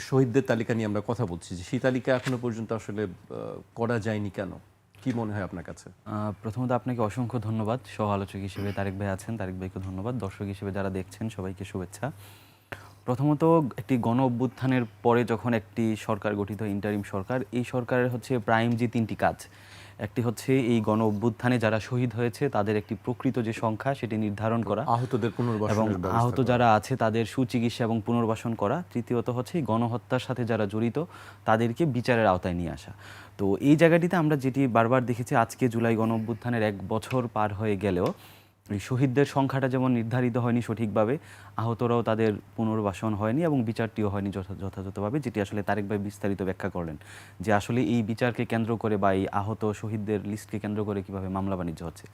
শহীদদের তালিকা নিয়ে আমরা কথা বলছি যে সেই তালিকা এখনও পর্যন্ত আসলে করা যায়নি কেন? কি মনে হয় আপনার কাছে? প্রথমত আপনাকে অসংখ্য ধন্যবাদ। সহ আলোচক হিসেবে তারেক ভাই আছেন, তারেক ভাইকে ধন্যবাদ। দর্শক হিসেবে যারা দেখছেন, সবাইকে শুভেচ্ছা। প্রথমত একটি গণ অভ্যুত্থানের পরে যখন একটি সরকার গঠিত ইন্টারিম সরকার, এই সরকারের হচ্ছে প্রাইম যে তিনটি কাজ। একটি হচ্ছে এই গণ অভ্যুত্থানে যারা শহীদ হয়েছে তাদের একটি প্রকৃত যে সংখ্যা সেটি নির্ধারণ করা আহতদের পুনর্বাসন এবং আহত যারা আছে তাদের সুচিকিৎসা এবং পুনর্বাসন করা। তৃতীয়ত হচ্ছে গণহত্যার সাথে যারা জড়িত তাদেরকে বিচারের আওতায় নিয়ে আসা। তো এই জায়গাটিতে আমরা যেটি বারবার দেখেছি আজকে জুলাই গণ অভ্যুত্থানের এক বছর পার হয়ে গেলেও শহীদদের সংখ্যাটা যেমন নির্ধারিত হয়নি সঠিকভাবে, আহতরাও তাদের পুনর্বাসন হয়নি এবং বিচারটিও হয়নি যথাযথভাবে, যেটি আসলে তারেক ভাই বিস্তারিত ব্যাখ্যা করলেন যে আসলে এই বিচারকে কেন্দ্র করে বা এই আহত শহীদদের লিস্টকে কেন্দ্র করে কীভাবে মামলা বাণিজ্য হচ্ছে।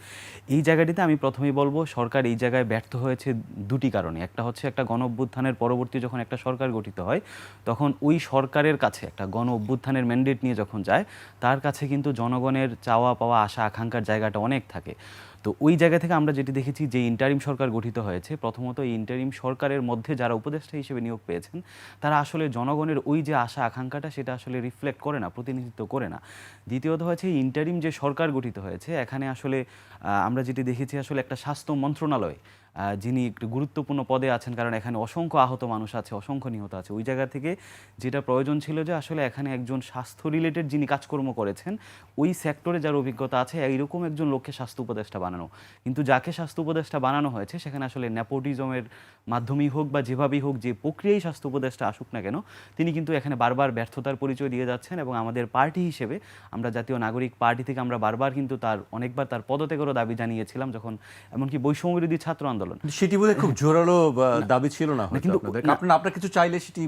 এই জায়গাটিতে আমি প্রথমেই বলব, সরকার এই জায়গায় ব্যর্থ হয়েছে দুটি কারণে। একটা হচ্ছে একটা গণ অভ্যুত্থানের পরবর্তী যখন একটা সরকার গঠিত হয়, তখন ওই সরকারের কাছে, একটা গণ অভ্যুত্থানের ম্যান্ডেট নিয়ে যখন যায়, তার কাছে কিন্তু জনগণের চাওয়া পাওয়া আশা আকাঙ্ক্ষার জায়গাটা অনেক থাকে। তো ওই জায়গা থেকে আমরা যেটি দেখেছি যে ইন্টারিম সরকার গঠিত হয়েছে, প্রথমত এই ইন্টারিম সরকারের মধ্যে যারা উপদেষ্টা হিসেবে নিয়োগ পেয়েছেন, তারা আসলে জনগণের ওই যে আশা, আকাঙ্ক্ষাটা সেটা আসলে রিফ্লেক্ট করে না, প্রতিনিধিত্ব করে না। দ্বিতীয়ত হয়েছে ইন্টারিম যে সরকার গঠিত হয়েছে, এখানে আসলে আমরা যেটি দেখেছি আসলে একটা স্বাস্থ্য মন্ত্রণালয় যিনি একটু গুরুত্বপূর্ণ পদে আছেন, কারণ এখানে অসংখ্য আহত মানুষ আছে, অসংখ্য নিহত আছে। ওই জায়গা থেকে যেটা প্রয়োজন ছিল যে আসলে এখানে একজন স্বাস্থ্য রিলেটেড যিনি কাজকর্ম করেছেন, ওই সেক্টরে যার অভিজ্ঞতা আছে, এইরকম একজন লোককে স্বাস্থ্য উপদেষ্টা বানানো। কিন্তু যাকে স্বাস্থ্য উপদেষ্টা বানানো হয়েছে সেখানে আসলে নেপোটিজমের মাধ্যমেই হোক বা যেভাবেই হোক যে প্রক্রিয়ায় স্বাস্থ্য উপদেষ্টা আসুক না কেন তিনি কিন্তু এখানে বারবার ব্যর্থতার পরিচয় দিয়ে যাচ্ছেন এবং আমাদের পার্টি হিসেবে আমরা জাতীয় নাগরিক পার্টি থেকে আমরা বারবার কিন্তু তার অনেকবার তার পদত্যাগেরও দাবি জানিয়েছিলাম যখন এমনকি বৈষম্য বিরোধী ছাত্র আন্দোলন। সেটি বোধহয় খুব জোরালো দাবি ছিল না কিন্তু আপনার কিছু চাইলে সেটি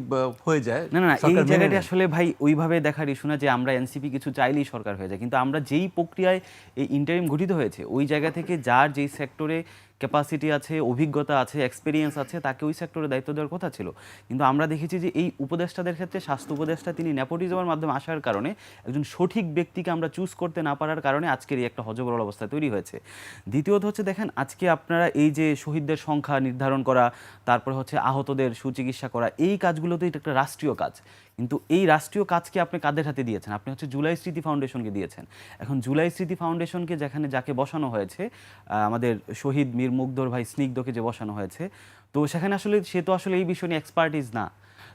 হয়ে যায়। না না না, এই জায়গাটি আসলে ভাই ওইভাবে দেখার ইস্যু না যে আমরা এনসিপি কিছু চাইলেই সরকার হয়ে যায়। কিন্তু আমরা যেই প্রক্রিয়ায় এই ইন্টারিম গঠিত হয়েছে ওই জায়গা থেকে যার যেই সেক্টরে ক্যাপাসিটি আছে, অভিজ্ঞতা আছে এক্সপিরিয়েন্স আছে, তাকে ওই সেক্টরে দায়িত্ব দেওয়ার কথা ছিল। কিন্তু আমরা দেখেছি যে এই উপদেষ্টাদের ক্ষেত্রে স্বাস্থ্য উপদেষ্টা তিনি নেপোটিজমের মাধ্যমে আসার কারণে একজন সঠিক ব্যক্তিকে আমরা চুজ করতে না পারার কারণে আজকের এই একটা হজবরল অবস্থা তৈরি হয়েছে। দ্বিতীয়ত হচ্ছে দেখেন, আজকে আপনারা এই যে শহীদদের সংখ্যা নির্ধারণ করা, তারপর হচ্ছে আহতদের সুচিকিৎসা করা, এই কাজগুলো তো এটা একটা রাষ্ট্রীয় কাজ। কিন্তু এই রাষ্ট্রীয় কাজকে আপনি কাদের হাতে দিয়েছেন? আপনি হচ্ছে জুলাই স্মৃতি ফাউন্ডেশনকে দিয়েছেন। এখন জুলাই স্মৃতি ফাউন্ডেশনকে যেখানে যাকে বসানো হয়েছে আমাদের শহীদ মীর মুগ্ধর ভাই স্নিগ্ধকে যে বসানো হয়েছে। তো সেখানে আসলে সে তো আসলে এই বিষয় নিয়ে এক্সপার্টিস না।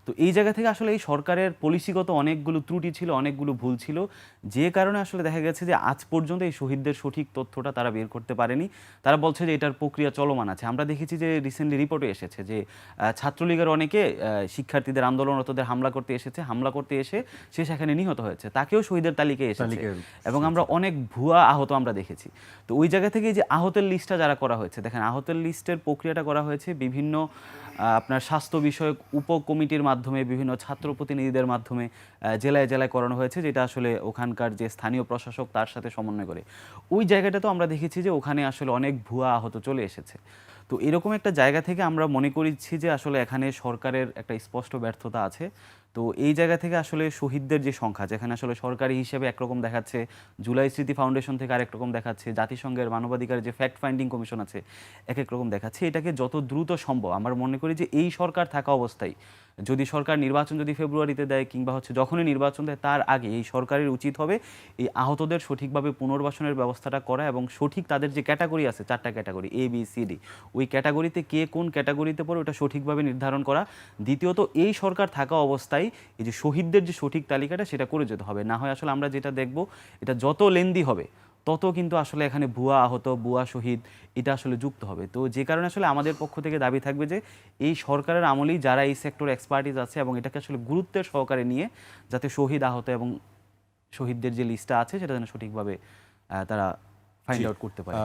তো এই জায়গা থেকে আসলে এই সরকারের পলিসিগত অনেকগুলো ত্রুটি ছিল অনেকগুলো ভুল ছিল। যে কারণে আসলে দেখা গেছে যে আজ পর্যন্ত এই শহীদদের সঠিক তথ্যটা তারা বের করতে পারেনি। তারা বলছে যে এটার প্রক্রিয়া চলমান আছে। আমরা দেখেছি যে রিসেন্টলি রিপোর্টে এসেছে যে ছাত্রলীগের অনেকে শিক্ষার্থীদের আন্দোলনরতদের হামলা করতে এসেছে। হামলা করতে এসে সে সেখানে নিহত হয়েছে। তাকেও শহীদের তালিকায় এসেছে। এবং আমরা অনেক ভুয়া আহত আমরা দেখেছি। তো ওই জায়গা থেকে যে আহতের লিস্টটা যারা করা হয়েছে দেখেন আহতের লিস্টের প্রক্রিয়াটা করা হয়েছে বিভিন্ন আপনার স্বাস্থ্য বিষয়ক উপকমিটির মাধ্যমে বিভিন্ন ছাত্র প্রতিনিধিদের মাধ্যমে জেলায় জেলায় করানো হয়েছে, যেটা আসলে ওখানকার যে স্থানীয় প্রশাসক তার সাথে সমন্বয় করে। ওই জায়গাটা তো আমরা দেখেছি যে ওখানে আসলে অনেক ভুয়া আহত চলে এসেছে। তো এরকম একটা জায়গা থেকে আমরা মনে করিছি যে আসলে এখানে সরকারের একটা স্পষ্ট ব্যর্থতা আছে। তো এই জায়গা থেকে আসলে শহীদদের যে সংখ্যা, যেখানে আসলে সরকারি হিসেবে একরকম দেখাচ্ছে, জুলাই স্মৃতি ফাউন্ডেশন থেকে আরেক রকম দেখাচ্ছে, জাতিসংঘের মানবাধিকার যে ফ্যাক্ট ফাইন্ডিং কমিশন আছে এক এক রকম দেখাচ্ছে, এটাকে যত দ্রুত সম্ভব, আমার মনে করি যে এই সরকার থাকা অবস্থায়, যদি সরকার নির্বাচন যদি ফেব্রুয়ারিতে দেয় কিংবা হচ্ছে যখনই নির্বাচন দেয়, তার আগে এই সরকারের উচিত হবে এই আহতদের সঠিকভাবে পুনর্বাসনের ব্যবস্থাটা করা এবং সঠিক তাদের যে ক্যাটাগরি আছে, চারটা category A B C D ওই ক্যাটাগরিতে কে কোন ক্যাটাগরিতে পড়ে, ওটা সঠিকভাবে নির্ধারণ করা। দ্বিতীয়ত, এই সরকার থাকা অবস্থায় এই যে শহীদদের যে সঠিক তালিকাটা সেটা করে যেতে হবে। না হয় আসলে আমরা যেটা দেখব এটা যত লেন্দি হবে তত কিন্তু আসলে এখানে ভুয়া আহত ভুয়া শহীদ এটা আসলে যুক্ত হবে। তো যে কারণে আসলে আমাদের পক্ষ থেকে দাবি থাকবে যে এই সরকারের আমলেই যারা এই সেক্টর এক্সপার্টিস আছে এবং এটাকে আসলে গুরুত্বের সহকারে নিয়ে যাতে শহীদ আহত এবং শহীদদের যে লিস্টটা আছে সেটা যেন সঠিকভাবে তারা ফাইন্ড আউট করতে পারে।